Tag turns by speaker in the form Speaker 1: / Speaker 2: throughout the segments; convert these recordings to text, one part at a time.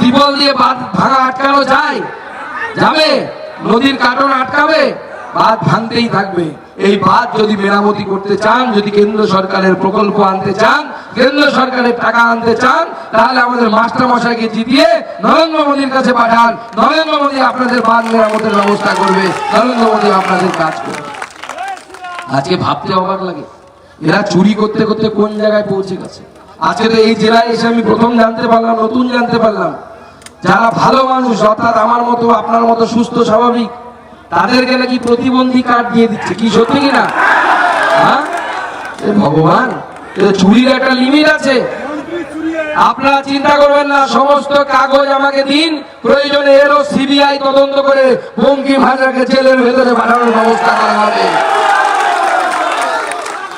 Speaker 1: টিবল দিয়ে ভাঙা আটকানো যায়? যাবে? নদীর কাটন আটকাবে? বাঁধ ভাঙতেই থাকবে। এই বাঁধ যদি মেরামতি করতে চান, যদি কেন্দ্র সরকারের প্রকল্প আনতে চান, কেন্দ্র সরকারের টাকা আনতে চান, তাহলে আমাদের মাস্টার মশাইকে জিতিয়ে নরেন্দ্র মোদীর কাছে পাঠান। নরেন্দ্র মোদী আপনাদের বাঁধ মেরামতের ব্যবস্থা করবে। নরেন্দ্র মোদী আপনাদের কাজ করবে। আজকে ভাবতে অবাক লাগে। এরা চুরি করতে করতে কোন জায়গায় পৌঁছে গেছে? আজকে তো এই জেলায় এসে আমি প্রথম জানতে পারলাম, নতুন জানতে পারলাম। যারা ভালো মানুষ, অর্থাৎ আমার মতো, আপনার মতো সুস্থ, স্বাভাবিক, তাদেরকে নাকি প্রতিবন্ধী কার্ড দিয়ে দিচ্ছে, কি সত্যি কিনা হ্যাঁ? ভগবান চুরির একটা লিমিট আছে। আপনারা চিন্তা করবেন না, সমস্ত কাগজ আমাকে দিন, প্রয়োজনে এরও সিবিআই তদন্ত করে বঙ্কিম হাজরাকে জেলের ভেতরে পাঠানোর ব্যবস্থা করা হবে।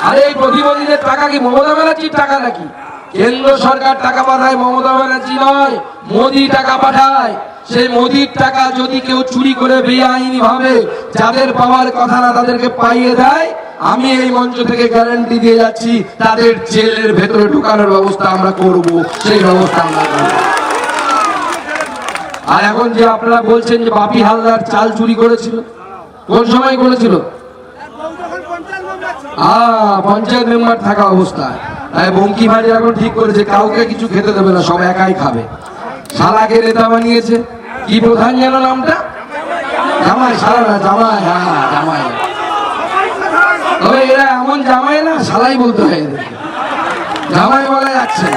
Speaker 1: আরে এই প্রতিবন্ধীদের টাকা কি মমতা ব্যানার্জির টাকা নাকি? কেন্দ্র সরকার টাকা পাঠায়, মমতা ব্যানার্জি নয়, মোদি টাকা পাঠায়। সেই মোদির টাকা যদি কেউ চুরি করে বেআইনি ভাবে যাদের পাওয়ার কথা না তাদেরকে পাইয়ে দেয়, আমি এই মঞ্চ থেকে গ্যারান্টি দিয়ে যাচ্ছি, তাদের জেলের ভেতরে ঢুকানোর ব্যবস্থা আমরা করব, সেই ব্যবস্থা আমরা করব। আর এখন যে আপনারা বলছেন যে বাপি হালদার চাল চুরি করেছিল, কোন সময় করেছিল? পঞ্চায়েত মেম্বার থাকা অবস্থায়। তাই বঙ্কি ভাই এখন ঠিক করেছে, কাউকে কিছু খেতে দেবে না, সব একাই খাবে। শালাকে নেতা বানিয়েছে কি প্রধান যেন নামটা? জামাই, শালা না, জামাই হ্যাঁ জামাই। তবে এরা এমন জামাই না, শালাই বলতে হয় এদেরকে। জামাই বলা যাচ্ছে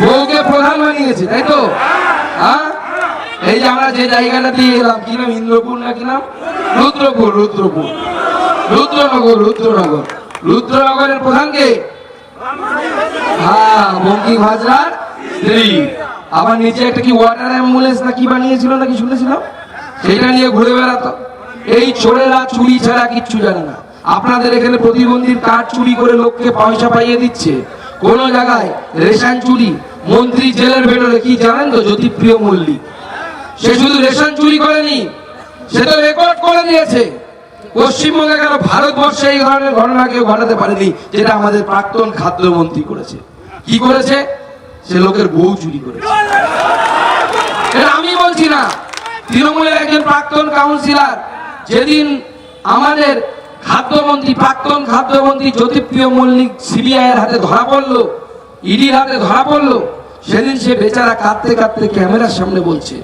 Speaker 1: বউকে প্রধান বানিয়েছে, তাই তো? হ্যাঁ? এই যে আমরা যে জায়গাটা দিয়ে এলাম, কি নাম? ইন্দ্রপুর না কি নাম? রুদ্রপুর রুদ্রপুর। রুদ্রনগর রুদ্রনগর। রুদ্রনগরের প্রধানকে হ্যাঁ বঙ্কিম হাজরার স্ত্রী। আবার নিচে একটা কি ওয়াটার অ্যাম্বুলেন্স না কি বানিয়েছিল নাকি শুনেছিলাম? সেটা নিয়ে ঘুরে বেড়াতো। এই চোরেরা চুরি ছাড়া কিচ্ছু জানে না। আপনাদের এখানে প্রতিবন্ধীর কার্ড চুরি করে লোককে পয়সা পাইয়ে দিচ্ছে। কোন জায়গায় রেশন চুরি। মন্ত্রী জেলের ভেতরে কি জানেন তো, জ্যোতিপ্রিয় মল্লিক? সে শুধু রেশন চুরি করেনি, সে তো রেকর্ড করে দিয়েছে। পশ্চিমবঙ্গে কেন ভারতবর্ষে এই ধরনের ঘটনা কেউ ঘটাতে পারেনি, যেটা আমাদের প্রাক্তন খাদ্যমন্ত্রী করেছে। কি করেছে? সে লোকের বউ চুরি করেছে। আমি বলছি না। তৃণমূলের একজন প্রাক্তন কাউন্সিলর, যেদিন আমাদের খাদ্যমন্ত্রী, প্রাক্তন খাদ্যমন্ত্রী জ্যোতিপ্রিয় মল্লিক সিবিআই এর হাতে ধরা পড়ল, ইডির হাতে ধরা পড়ল, সেদিন সে বেচারা কাঁদতে কাঁদতে ক্যামেরার সামনে বলছে।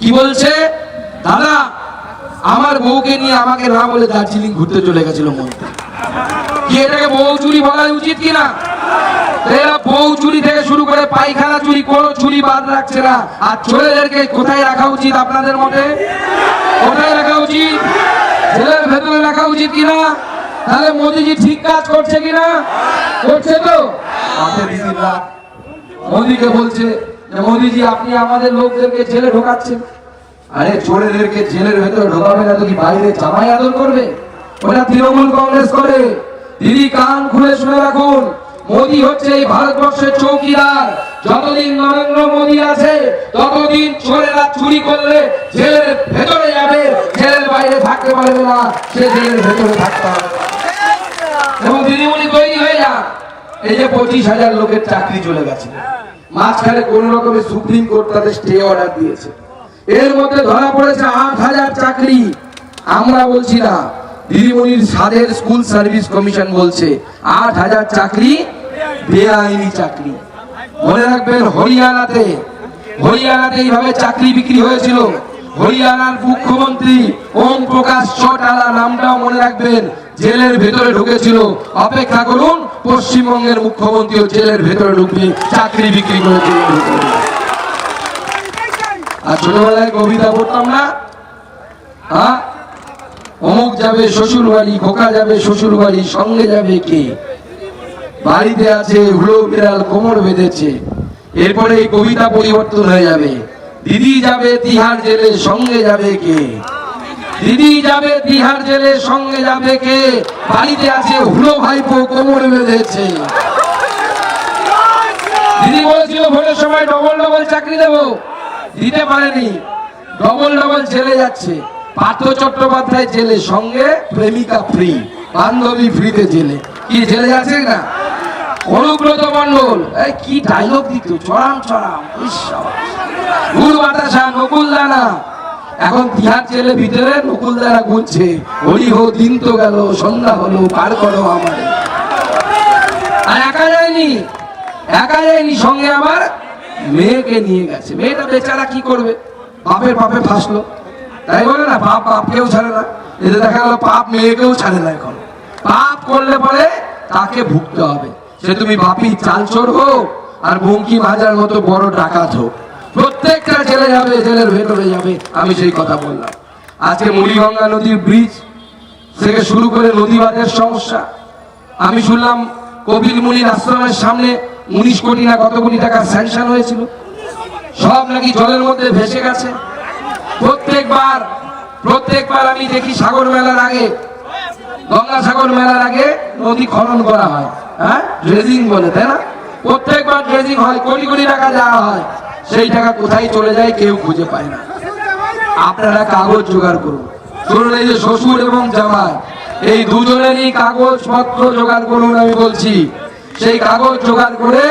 Speaker 1: কি বলছে? দাদা আমার বউকে নিয়ে আমাকে না বলে দার্জিলিং ঘুরতে চলে গেছিল মন্ত্রী কি এটাকে বউ চুরি বলা উচিত কিনা এরা বউ চুরি থেকে শুরু করে পায়খানা চুরি, কোনো চুরি বাদ রাখছে না। আর চোরেদেরকে কোথায় রাখা উচিত আপনাদের মতে? কোথায় রাখা উচিত? জেলের ভেতরে রাখা উচিত কিনা তাহলে মোদিজি ঠিক কাজ করছে কিনা করছে তো? মোদিকে বলছে যে, মোদিজি, আপনি আমাদের লোকদেরকে জেলে ঢোকাচ্ছেন। আরে চোরেদেরকে জেলের ভেতরে ঢোকাবে না তো কি বাইরে জামাই আদর করবে? ওটা তৃণমূল কংগ্রেস করে। দিদি, কান খুলে শুনে রাখুন, মোদি হচ্ছে এই ভারতবর্ষের চৌকিদার। যতদিন নরেন্দ্র মোদি আছে, ততদিন চোরেরা চুরি করলে জেলের ভেতরে যাবে, জেলের বাইরে থাকতে পারবে না, সে জেলের ভেতরে থাকতে হবে এবং দিদিমণি তৈরি হয়ে যান এই যে পঁচিশ হাজার লোকের চাকরি চলে গেছে। মাঝখানে কোন রকমের সুপ্রিম কোর্ট তাদের স্টে অর্ডার দিয়েছে। এর মধ্যে ধরা পড়েছে আট হাজার চাকরি। আমরা বলছি না, দিদিমণির সাদের স্কুল সার্ভিস কমিশন বলছে, আট হাজার চাকরি, বেআইনি চাকরি। মনে রাখবেন, হরিয়ানাতে হরিয়ানাতে এইভাবে চাকরি বিক্রি হয়েছিল। হরিয়ানার মুখ্যমন্ত্রী ওম প্রকাশ চটালা নামটাও মনে রাখবেন, জেলের ভেতরে ঢুকেছিল। অপেক্ষা করুন, পশ্চিমবঙ্গের মুখ্যমন্ত্রীও জেলের ভেতরে ঢুকবে, চাকরি বিক্রি করে আর ছোটবেলায় কবিতা পড়তাম না। হ্যাঁ অমুক যাবে শ্বশুর বাড়ি খোকা যাবে শ্বশুর বাড়ি সঙ্গে যাবে কে? বাড়িতে আছে হুলো বিড়াল, কোমর বেঁধেছে। এরপরে এই কবিতা পরিবর্তন হয়ে যাবে। দিদি যাবে তিহার জেলে, সঙ্গে যাবে কে? দিদি যাবে তিহার জেলে, সঙ্গে যাবে কে? বাড়িতে আছে হুলো ভাইপো, কোমর বেঁধেছে। দিদি বলেছিল, ভোটের সময় ডবল ডবল চাকরি দেবো। দিতে পারেনি। ডবল ডবল জেলে যাচ্ছে। পার্থ চট্টোপাধ্যায় জেলে, সঙ্গে প্রেমিকা ফ্রি বান্ধবী ফ্রিতে জেলে। কি, জেলে যাচ্ছে না? অনুব্রত মন্ডল এই কি ডায়লগ দিত? চড়াম চড়াম। গুড় বাতাসা নকুল দানা। এখন তিহার জেলের ভিতরে নকুল দানা গুনছে। হরি হো, দিন তো গেল, সন্ধ্যা হলো, পার করো আমার। আর একা যায়নি। একা যায়নি, সঙ্গে আমার মেয়েকে নিয়ে গেছে। মেয়েটা বেচারা কি করবে? বাপের পাপে ফাঁসলো। তাই বলে না পাপ বাপকেও ছাড়ে না। এতে দেখা গেল পাপ মেয়েকেও ছাড়ে না এখন। পাপ করলে পরে তাকে ভুগতে হবে। সে তুমি বাপি চাল চোর হোক আর বঙ্কি মাজার মতো বড় ডাকাত হোক। প্রত্যেকটা জেলে যাবে, জেলের ভেতরে যাবে, আমি সেই কথা বললাম। আজকে মুড়িগঙ্গা নদীর ব্রিজ থেকে শুরু করে নদীবাদের সমস্যা। আমি শুনলাম কপিল মুনির আশ্রমের সামনে উনিশ কোটি না কত কোটি টাকা স্যাংশন হয়েছিল? সব নাকি জলের মধ্যে ভেসে গেছে। প্রত্যেকবার প্রত্যেকবার আমি দেখি সাগর মেলার আগে গঙ্গা সাগর মেলার আগে নদী খনন করা হয়। হ্যাঁ? ড্রেজিং বলে, তাই না? প্রত্যেকবার ড্রেজিং হয়, কোটি কোটি টাকা দেওয়া হয়। সেই টাকা কোথায় চলে যায় কেউ খুঁজে পায় না। আপনারা কাগজ জোগাড় করুন। ধরুন এই যে শ্বশুর এবং জামাই, এই দুজনেরই কাগজ পত্র জোগাড় করুন আমি বলছি। সেই কাগজ জোগাড় করে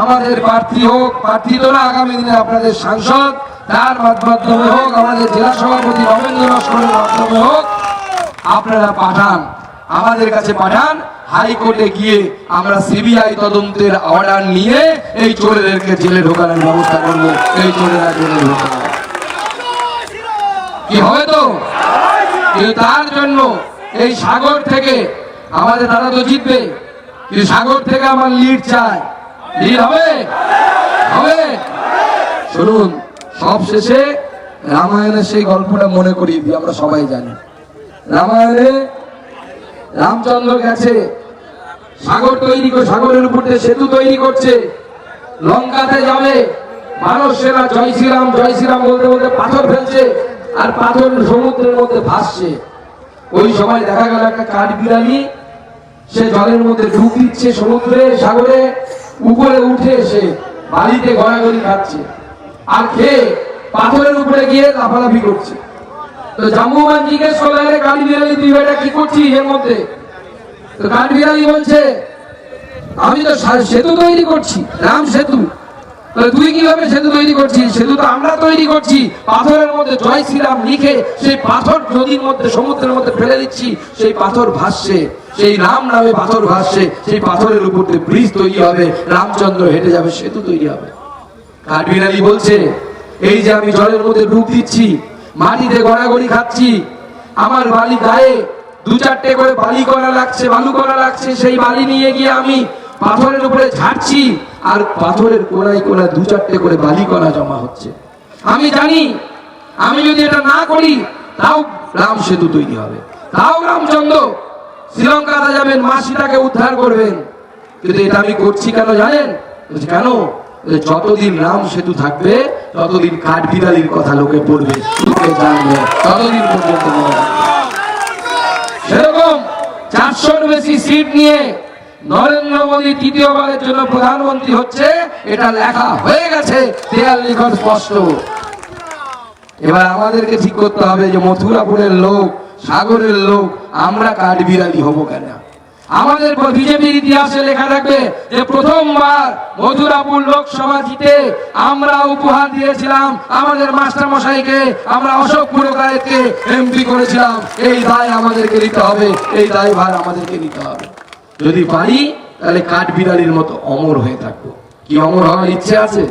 Speaker 1: আমাদের প্রার্থী হোক, প্রার্থী তো না, আগামী দিনে আপনাদের সাংসদ, তার মাধ্যমে হোক, আমাদের জেলা সভাপতি রবীন্দ্র লস্করের মাধ্যমে হোক, আপনারা পাঠান, আমাদের কাছে পাঠান, হাইকোর্টে গিয়ে আমরা সিবিআই তদন্তের অর্ডার নিয়ে এই চোরেদেরকে জেলে ঢোকানোর ব্যবস্থা করব, এই চোরেরা জেলে ঢোকানো কি হবে তো? তার জন্য এই সাগর থেকে আমাদের তারা তো জিতবে। কিন্তু সাগর থেকে আমার লিড চাই। লিড হবে? হবে। শুনুন সব শেষে রামায়ণের সেই গল্পটা মনে করিয়ে দিই, আমরা সবাই জানি। রামায়ণে রামচন্দ্র গেছে, সাগর তৈরি করে সাগরের উপর সেতু তৈরি করছে। লঙ্কাতে যাবে। মানব সেনা, জয় শ্রীরাম জয় শ্রীরাম বলতে বলতে পাথর ফেলছে আর পাথর সমুদ্রের মধ্যে ভাসছে। ওই সময় দেখা গেল একটা কাঠ বিড়ালি সে জলের মধ্যে ডুব দিচ্ছে সমুদ্রে, সাগরে, উপরে উঠে এসে বালিতে গড়াগড়ি খাচ্ছে। আর খেয়ে পাথরের উপরে গিয়ে লাফালাফি করছে। তো জাম্বুমান জিজ্ঞেস করলেন কালী বিড়ালি, তুই এটা কি করছিস এর মধ্যে? তো কালী বিড়ালি বলছে, আমি তো সেতু তৈরি করছি, রাম সেতু। তুই কীভাবে সেতু তৈরি করছিস? সেতু তো আমরা তৈরি করছি। পাথরের মধ্যে জয় শ্রীরাম লিখে সেই পাথর নদীর মধ্যে, সমুদ্রের মধ্যে ফেলে দিচ্ছি। সেই পাথর ভাসছে। সেই রাম নামে পাথর ভাসছে। সেই পাথরের উপর দিয়ে ব্রিজ তৈরি হবে। রামচন্দ্র হেঁটে যাবে, সেতু তৈরি হবে। কাঠবিড়ালি বলছে, এই যে আমি জলের মধ্যে ডুব দিচ্ছি, মাটিতে গড়াগড়ি খাচ্ছি, আমার বালি গায়ে দু চারটে করে বালি করা লাগছে, বালু করা লাগছে, সেই বালি নিয়ে গিয়ে আমি পাথরের উপরে ঝাড়ছি, আর পাথরের কোনায় কোনায় দু চারটে করে বালি করা জমা হচ্ছে। আমি জানি, আমি যদি এটা না করি, তাও রাম সেতু তৈরি হবে। তাও রামচন্দ্র শ্রীলঙ্কাতে যাবেন, মা উদ্ধার করবেন। কিন্তু এটা আমি করছি কেন জানেন? কেন? যতদিন রাম সেতু থাকবে, ততদিন কাঠ বিড়ালির কথা লোকে পড়বে জানবে, ততদিন পর্যন্ত সেরকম চারশোর বেশি সিট নিয়ে নরেন্দ্র মোদী তৃতীয়বারের জন্য প্রধানমন্ত্রী হচ্ছে, এটা লেখা হয়ে গেছে, দেয়াল স্পষ্ট। এবার আমাদেরকে ঠিক করতে হবে যে মথুরাপুরের লোক, সাগরের লোক, আমরা কাঠবিড়ালি হব কেন? আমাদের বিজেপির ইতিহাসে লেখা থাকবে যে প্রথমবার মথুরাপুর লোকসভা জিতে আমরা উপহার দিয়েছিলাম, আমাদের মাস্টার মশাইকে আমরা অশোক পুরকারেতকে এমপি করেছিলাম। এই দায় আমাদেরকে নিতে হবে, এই দায় ভার আমাদেরকে নিতে হবে। যদি পারি, তাহলে কাঠ বিড়ালির মতো অমর হয়ে থাকব। কি অমর হওয়ার ইচ্ছে আছে?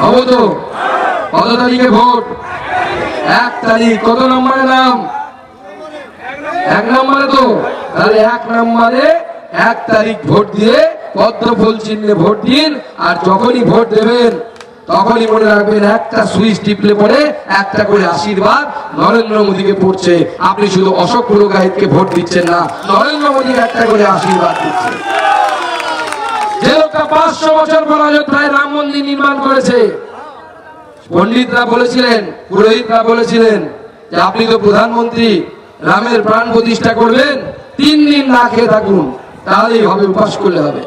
Speaker 1: হব তো। কত তারিখে ভোট? এক তারিখ। কত নম্বরে নাম? এক নম্বরে তো। তাহলে এক নম্বরে এক তারিখ ভোট দিয়ে পদ্ম ফুল চিহ্নে ভোট দিন, আর যখনই ভোট দেবেন তখনই মনে রাখবেন একটা সুইচ টিপলে পরে একটা করে আশীর্বাদ নরেন্দ্র মোদীকে পড়ছে। আপনি শুধু অশোক পুরোগাহিতকে ভোট দিচ্ছেন না, নরেন্দ্র মোদীকে একটা করে আশীর্বাদ লোকটা পাঁচশো বছর রাম মন্দির নির্মাণ করেছে, পণ্ডিতরা বলেছিলেন, পুরোহিতরা বলেছিলেন যে আপনি তো প্রধানমন্ত্রী, রামের প্রাণ প্রতিষ্ঠা করবেন, তিন দিন না খেয়ে থাকুন, তাহলেই হবে, উপাস করলে হবে।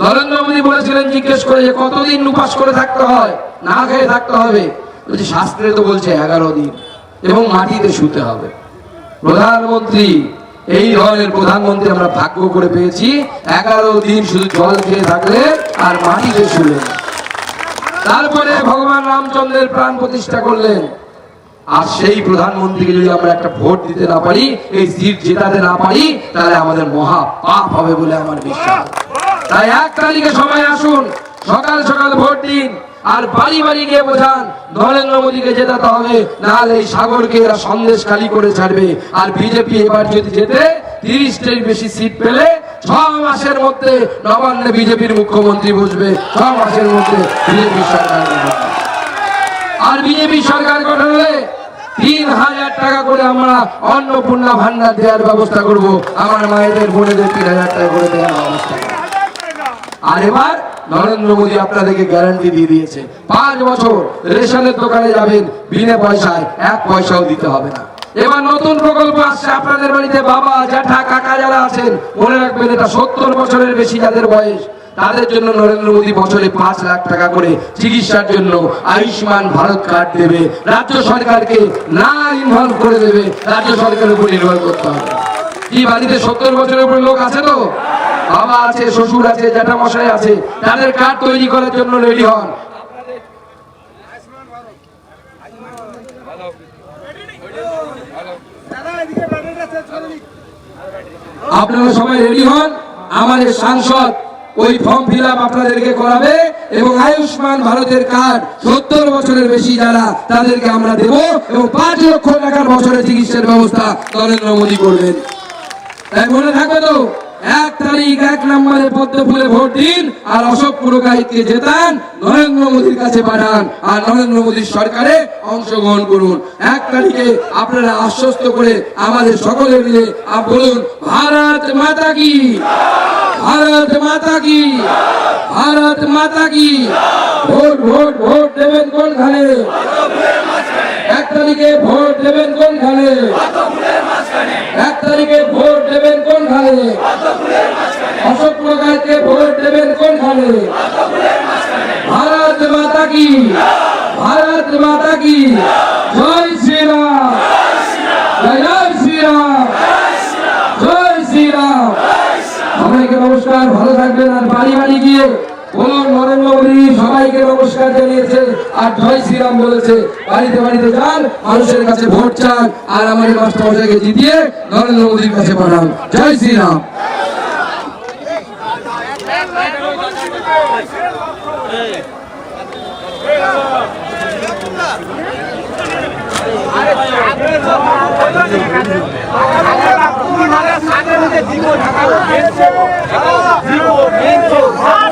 Speaker 1: নরেন্দ্র মোদী বলেছিলেন, জিজ্ঞেস করে যে কতদিন উপাস করে থাকতে হয়, না খেয়ে থাকতে হবে? বলছি, শাস্ত্রে তো বলছে এগারো দিন, এবং মাটিতে শুতে হবে। প্রধানমন্ত্রী, এই ধরনের প্রধানমন্ত্রী আমরা ভাগ্য করে পেয়েছি, এগারো দিন শুধু জল খেয়ে থাকলে আর মাটিতে শুলেন তারপরে ভগবান রামচন্দ্রের প্রাণ প্রতিষ্ঠা করলেন। আর সেই প্রধানমন্ত্রীকে যদি আমরা একটা ভোট দিতে না পারি, এই সিট জেতাতে না পারি, তাহলে আমাদের মহা পাপ হবে বলে আমার বিশ্বাস। তাই এক তারিখে সময় আসুন। সকাল সকাল ভোট দিন। আর বাড়ি বাড়ি গিয়ে বোঝান, নরেন্দ্র মোদীকে জেতাতে হবে, নাহলে এই সাগরকে এরা সন্দেশ খালি করে ছাড়বে। আর বিজেপি এবার যদি যেতে তিরিশটির বেশি সিট পেলে ছ মাসের মধ্যে নবান্নে বিজেপির মুখ্যমন্ত্রী বসবে। ছ মাসের মধ্যে বিজেপি সরকার আর বিজেপি সরকার গঠন হলে তিন হাজার টাকা করে আমরা অন্নপূর্ণা ভান্ডার দেওয়ার ব্যবস্থা করব। আমার মায়েদের, বোনেদের তিন হাজার টাকা করে দেওয়ার ব্যবস্থা। আর এবার নরেন্দ্র মোদী আপনাদেরকে গ্যারান্টি দিয়ে দিয়েছে, পাঁচ বছর রেশনের দোকানে যাবেন, বিনা পয়সায় এক পয়সাও দিতে হবে না। এবার নতুন প্রকল্প আসছে আপনাদের বাড়িতে, বাবা, জ্যাঠা, কাকা যারা আছেন, মনে রাখবেন এটা সত্তর বছরের বেশি যাদের বয়স, তাদের জন্য নরেন্দ্র মোদী বছরে পাঁচ লাখ টাকা করে চিকিৎসার জন্য আয়ুষ্মান ভারত কার্ড দেবে। রাজ্য সরকারকে না ইনভলভ করে দেবে, রাজ্য সরকারের উপর নির্ভর করতে হবে। কি বাড়িতে সত্তর বছরের উপরে লোক আছে তো? বাবা আছে, শ্বশুর আছে, জ্যাঠামশাই আছে, তাদের কার্ড তৈরি করার জন্য রেডি হন। আপনারা সবাই রেডি হন, আমাদের সাংসদ ওই ফর্ম ফিল আপনাদেরকে করাবে এবং আয়ুষ্মান ভারতের কার্ড সত্তর বছরের বেশি যারা তাদেরকে আমরা দেব এবং পাঁচ লক্ষ টাকার বছরের চিকিৎসার ব্যবস্থা নরেন্দ্র মোদী করবেন। তাই মনে থাকবে তো? এক তারিখ, এক নম্বরে পদ্ম ফুলে ভোট দিন, আর অশোক পুরকাহিতকে জেতান, নরেন্দ্র মোদীর কাছে পাঠান, আর নরেন্দ্র মোদীর সরকারে অংশগ্রহণ করুন। এক তারিখে আপনারা আশ্বস্ত করে আমাদের সকলে মিলে বলুন, ভারত মাতা কি? ভারত মাতা কি? ভারত মাতা কি? ভোট ভোট ভোট দেবেন কোনখানে? তারিখে ভোট দেবেন কোনখানে? এক তারিখে ভোট দেবেন কোনখানে? অশোক প্রকাশকে ভোট দেবেন কোনখানে? ভারত মাতা কি? ভারত মাতা কি? জয় শ্রীরাম। শ্রীরাম। জয় শ্রীরাম। সবাইকে নমস্কার, ভালো থাকবেন আর বাড়ি বাড়ি গিয়ে নরেন্দ্র মোদী সবাইকে নমস্কার জানিয়েছে আর জয় শ্রীরাম বলেছে বাড়িতে বাড়িতে যান মানুষের কাছে ভোট চান আর আমার এই মাস্টার জিতিয়ে নরেন্দ্র মোদীর কাছে পাঠান জয় শ্রীরাম
Speaker 2: জীবন